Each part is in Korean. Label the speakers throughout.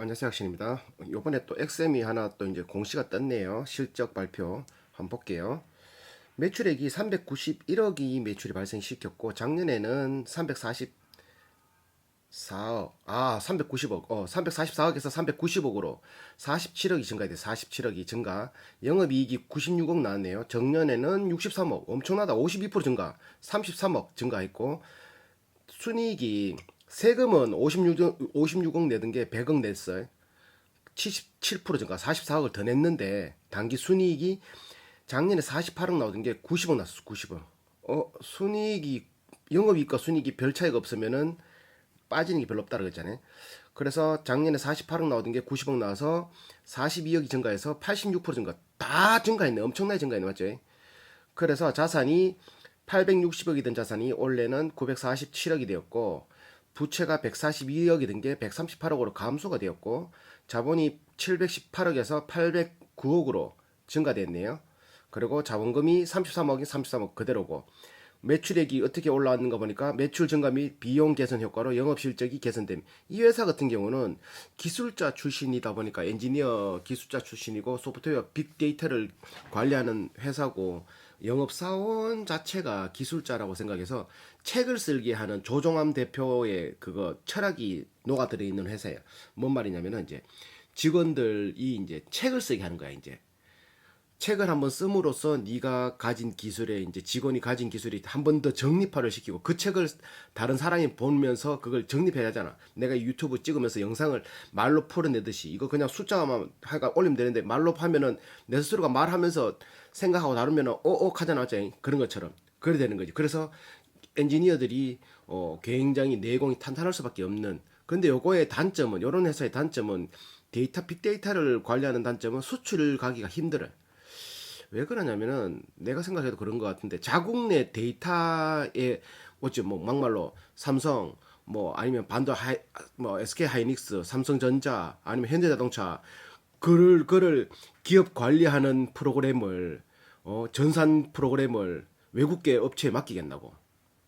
Speaker 1: 안녕하세요 학신입니다. 이번에 또 XM이 하나 또 이제 공시가 떴네요. 실적 발표 한번 볼게요. 매출액이 391억이 매출이 발생시켰고 작년에는 344억 아 390억 어 344억에서 390억으로 47억이 증가돼 47억이 증가 영업이익이 96억 나왔네요. 정년에는 63억 엄청나다 52% 증가 33억 증가했고 순이익이 세금은 56억, 56억 내던 게 100억 냈어요. 77% 증가 44억을 더 냈는데 단기 순이익이 작년에 48억 나오던 게 90억 났어 90억. 어 순이익이 영업이익과 순이익이 별 차이가 없으면은 빠지는 게 별로 없다 그랬잖아요. 그래서 작년에 48억 나오던 게 90억 나와서 42억이 증가해서 86% 증가 다 증가했네 엄청나게 증가했네 맞죠? 그래서 자산이 860억이던 자산이 올해는 947억이 되었고 부채가 142억이 든게 138억으로 감소가 되었고 자본이 718억에서 809억으로 증가됐네요. 그리고 자본금이 33억이 33억 그대로고 매출액이 어떻게 올라왔는가 보니까 매출 증가 및 비용 개선 효과로 영업 실적이 개선됨. 이 회사 같은 경우는 기술자 출신이다 보니까 엔지니어 기술자 출신이고 소프트웨어 빅데이터를 관리하는 회사고 영업 사원 자체가 기술자라고 생각해서 책을 쓸게 하는 조종암 대표의 그거 철학이 녹아들어 있는 회사예요. 뭔 말이냐면은 이제 직원들이 이제 책을 쓰게 하는 거야 이제. 책을 한번 씀으로써 네가 가진 기술에 이제 직원이 가진 기술이 한 번 더 정립화를 시키고 그 책을 다른 사람이 보면서 그걸 정립해야 하잖아. 내가 유튜브 찍으면서 영상을 말로 풀어내듯이 이거 그냥 숫자만 하가 올리면 되는데 말로 하면은 내 스스로가 말하면서 생각하고 다루면은 어어 하잖아, 맞지? 그런 것처럼 그래 되는 거지. 그래서 엔지니어들이 어 굉장히 내공이 탄탄할 수밖에 없는. 근데 요거의 단점은 요런 회사의 단점은 데이터 빅데이터를 관리하는 단점은 수출 가기가 힘들어요. 왜 그러냐면은 내가 생각해도 그런 것 같은데 자국 내 데이터에 어찌 뭐 막말로 삼성 뭐 아니면 반도 하이 뭐 SK 하이닉스, 삼성전자 아니면 현대자동차 그를 그를 기업 관리하는 프로그램을 어 전산 프로그램을 외국계 업체에 맡기겠나고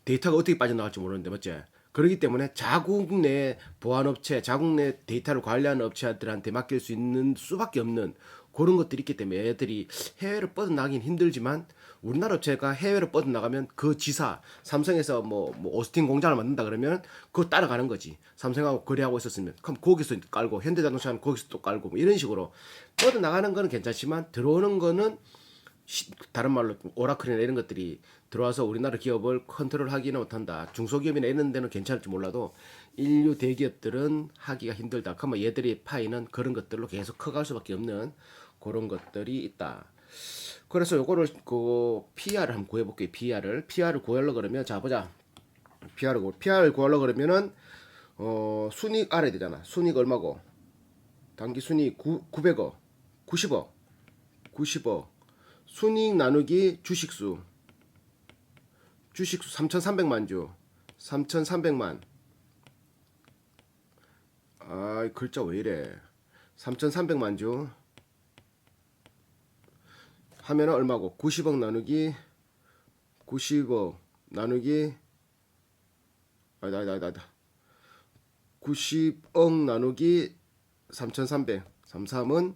Speaker 1: 데이터가 어떻게 빠져나갈지 모르는데 맞지? 그렇기 때문에 자국 내 보안업체, 자국 내 데이터를 관리하는 업체들한테 맡길 수 있는 수밖에 없는 그런 것들이 있기 때문에 애들이 해외로 뻗어나가긴 힘들지만 우리나라 업체가 해외로 뻗어나가면 그 지사 삼성에서 뭐, 뭐 오스틴 공장을 만든다 그러면 그거 따라가는 거지 삼성하고 거래하고 있었으면 그럼 거기서 깔고 현대자동차는 거기서 또 깔고 뭐 이런 식으로 뻗어나가는 거는 괜찮지만 들어오는 거는 시- 다른 말로 오라클이나 이런 것들이 들어와서 우리나라 기업을 컨트롤하기는 못한다. 중소기업이나 이런 데는 괜찮을지 몰라도 인류 대기업들은 하기가 힘들다. 그러면 얘들이 파이는 그런 것들로 계속 커갈 수밖에 없는 그런 것들이 있다. 그래서 요거를 그 PR을 한번 구해 볼게요. PR을 PR을 구하려 그러면 자 보자. PR을 구 PR을 구하려 그러면은 어 순익 알아야 되잖아. 순익 얼마고? 단기 순익 9 900억, 90억, 90억. 순이익 나누기 주식수 주식수 3,300만 주 3,300만 아 글자 왜 이래 3,300만 주 하면 은 얼마고? 90억 나누기 90억 나누기 아니다 아니다 아니다, 아니다 90억 나누기 3,300 33은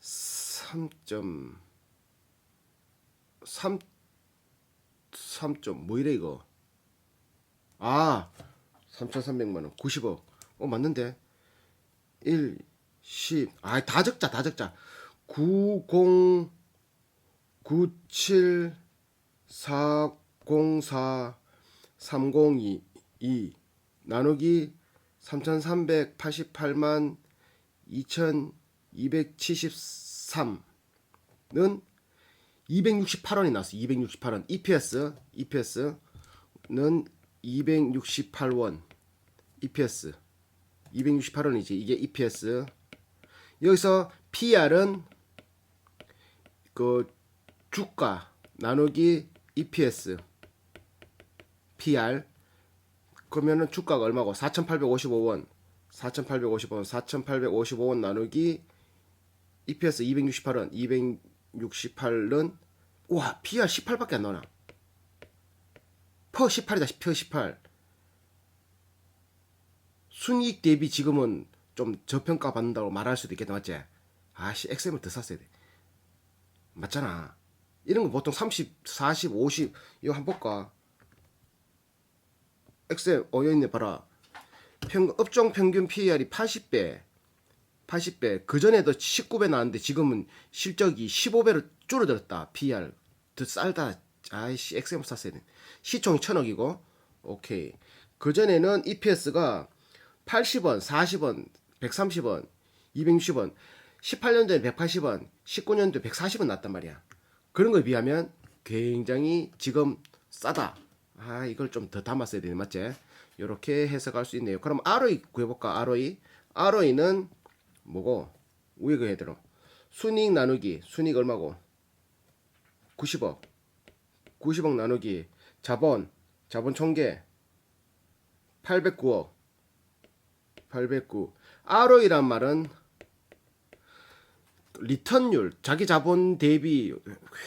Speaker 1: 3. 3 3점 뭐 이래 이거? 아 3,300만 원. 90억. 어 맞는데. 1 10 아 다 적자 다 적자. 90 97 404 302 2 나누기 3,388만 2,273는 268원이 나왔어. 268원. EPS EPS는 268원. EPS 268원이지. 이게 EPS. 여기서 PR은 그 주가 나누기 EPS PR 그러면은 주가가 얼마고? 4,855원. 4,855원. 4,855원 나누기 EPS 268원. 268은 와 PR 18밖에 안 나오나? 퍼 18이다. 퍼 18. 순이익 대비 지금은 좀 저평가 받는다고 말할 수도 있겠다 맞지? 아씨 XM을 더 샀어야 돼. 맞잖아. 이런 거 보통 30, 40, 50 이거 한번 볼까? XM 어 여기 있네 봐라. 평, 업종 평균 PER이 80배. 80배. 그 전에도 19배 나왔는데 지금은 실적이 15배로 줄어들었다. PER. 더 쌀다. 아이씨 XM 샀어야 돼. 시총이 천억이고. 오케이. 그 전에는 EPS가 80원, 40원, 130원, 260원, 18년도에 180원, 19년도에 140원 났단 말이야. 그런 거에 비하면 굉장히 지금 싸다. 아, 이걸 좀 더 담았어야 되네, 맞지? 이렇게 해석할 수 있네요. 그럼 ROE 구해볼까? ROE. ROE는 뭐고? 위에 그 해대로. 순이익 나누기. 순이익 얼마고? 90억. 90억 나누기. 자본. 자본 총계. 809억. 809. ROE란 말은 리턴율, 자기 자본 대비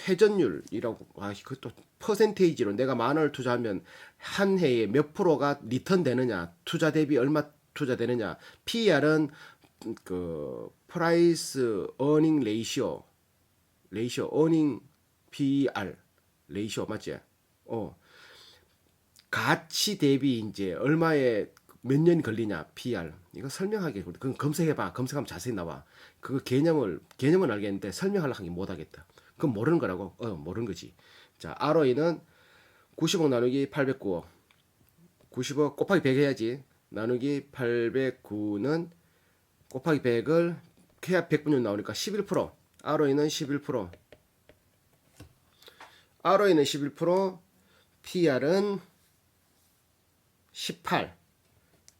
Speaker 1: 회전율이라고 아 그것도 퍼센테이지로 내가 만 원을 투자하면 한 해에 몇 프로가 리턴 되느냐, 투자 대비 얼마 투자되느냐. PER은 그 프라이스 어닝 레이시오 레이시오 어닝 PER 레이시오 맞지? 어. 가치 대비 이제 얼마에 몇년 걸리냐 PR 이거 설명하기 그건 검색해봐. 검색하면 자세히 나와. 그거 개념을 개념은 알겠는데 설명하려고 하기 못하겠다. 그건 모르는 거라고. 어 모르는 거지. 자 ROE는 90억 나누기 809억. 90억 곱하기 100 해야지. 나누기 809는 곱하기 100을 해야 100분율 나오니까 11% ROE는 11% ROE는 11% PR은 18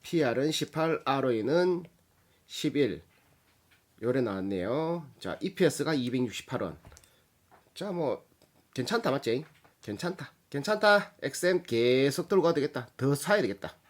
Speaker 1: PR은 18, ROE는 11. 요래 나왔네요. 자, EPS가 268원. 자, 뭐 괜찮다 맞지? 괜찮다. 괜찮다. XM 계속 들고 가도 되겠다. 더 사야 되겠다. 끝.